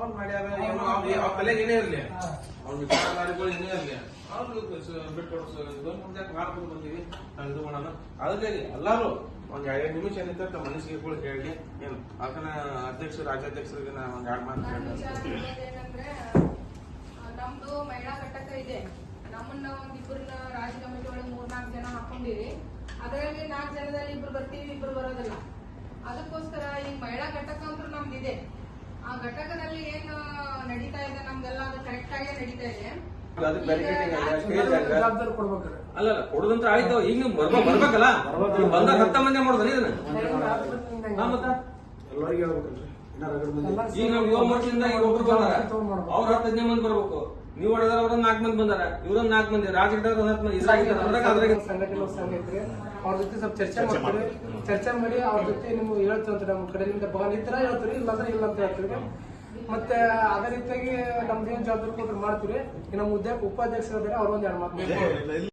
ಅವ್ನ್ ಮಾಡ್ಯಾರ ಏನು ಇರಲಿ. ಅವ್ನ ಏನೇ ಇರಲಿ. ಅವ್ರು ಬಿಟ್ಟು ಮುಂದೆ ಮಾಡ್ಕೊಂಡು ಬಂದೀವಿ ನಾವು ಇದು ಮಾಡೋಣ. ಎಲ್ಲಾರು ಒಂದು ಎರಡು ನಿಮಿಷ ಏನಿತ್ತ ತಮ್ಮ ಮನಸ್ಸಿಗೆ ಕೂಡ ಹೇಳಿ. ಏನು ಅಧ್ಯಕ್ಷರು ರಾಜ್ಯಾಧ್ಯಕ್ಷರಿಗೆ ಒಂದು ಎರಡು ಮಾತು ನಮ್ದು ಮಹಿಳಾ ಘಟಕ ಇದೆ. ನಮ್ಮನ್ನ ಒಂದಿಬ್ಬರನ್ನ ರಾಜ್ಯ ಕಮಿಟಿ ಒಳಗೆ ಮೂರ್ನಾಲ್ಕು ಜನ ಹಾಕೊಂಡಿರಿ. ಅದರಲ್ಲಿ ನಾಲ್ಕು ಜನದಲ್ಲಿ ಇಬ್ರು ಬರ್ತೀವಿ ಇಬ್ರು ಬರೋದಿಲ್ಲ ಅದಕ್ಕೋಸ್ಕರ ಈ ಮಹಿಳಾ ಘಟಕ ಅಂತ ನಮ್ದು ಇದೆ ಆ ಘಟಕದಲ್ಲಿ ಏನು ನಡೀತಾ ಇದೆ ನಮ್ದೆಲ್ಲ ಅದು ಕರೆಕ್ಟ್ ಆಗೇ ನಡೀತಾ ಇದೆ. ಅದಕ್ಕೆ ಬ್ಯಾರಿಕೇಡಿಂಗ್ ಸ್ಟೇಜ್ ಜವಾಬ್ದಾರಿ ಕೊಡ್ಬೇಕ್ರಿ ಅಲ್ಲ ಅಲ್ಲ ಕೊಡುದಂತ ಆಯ್ತು. ಈಗ ನೀವು ಬರ್ಬ ಬರ್ಬೇಕಲ್ಲ? ಬಂದಾಗ ಹತ್ತ ಮಂದಿ ಮಾಡೋದಲ್ಲ ಇದನ್ನ? ಹಾ, ಮತ್ತ? ಎಲ್ಲರಿಗೆ ಹೇಳ್ಬೇಕಲ್ರಿ. ಇನ್ನ ರಗಡ್ ಮಂದಿ. ಈಗ ನಾವು ಈಗ ಒಬ್ರು ಬಂದಾರ. ಅವ್ರ ಹತ್ತು ಹದಿನೈದು ಮಂದಿ ಬರ್ಬೇಕು. ನೀವು ಹೊಡೆದಾರ ಅವ್ರೊಂದ್ ನಾಲ್ಕು ಮಂದಿ ಬಂದಾರ ಇವ್ರೊಂದ್ ನಾಲ್ಕು ಮಂದಿ ರಾಜಕೀಯ ಒಂದ್ ಹತ್ತು ಮಂದಿ ಇದ್ರಾಗಿದ್ದಾರೆ ಅದ್ರಾಗ ಅದ್ರಾಗ ಸಂಘಟನೆ ಸಂಘ ಅವ್ರ ಜೊತೆ ಸ್ವಲ್ಪ ಚರ್ಚೆ ಮಾಡ್ತೀವಿ. ಚರ್ಚೆ ಮಾಡಿ ಅವ್ರ ಜೊತೆ ನಿಮ್ಗೆ ಹೇಳ್ತೀವಿ ಅಂತ ನಮ್ಮ ಕಡೆಯಿಂದ ಬಾಲ್ ಇದ್ರ ಹೇಳ್ತೀವಿ ಇಲ್ಲಾಂದ್ರೆ ಇಲ್ಲ ಅಂತ ಹೇಳ್ತೀವಿ. ಮತ್ತೆ ಅದೇ ರೀತಿಯಾಗಿ ನಮ್ದು ಏನ್ ಜವಾಬ್ದಾರಿ ಕೊಟ್ಟರು ಮಾಡ್ತೀವಿ. ಇನ್ನು ನಮ್ಮ ಉದ್ಯೋಗ ಉಪಾಧ್ಯಕ್ಷರು ಅವ್ರ ಒಂದ್ ಎರಡು ಮಾತು.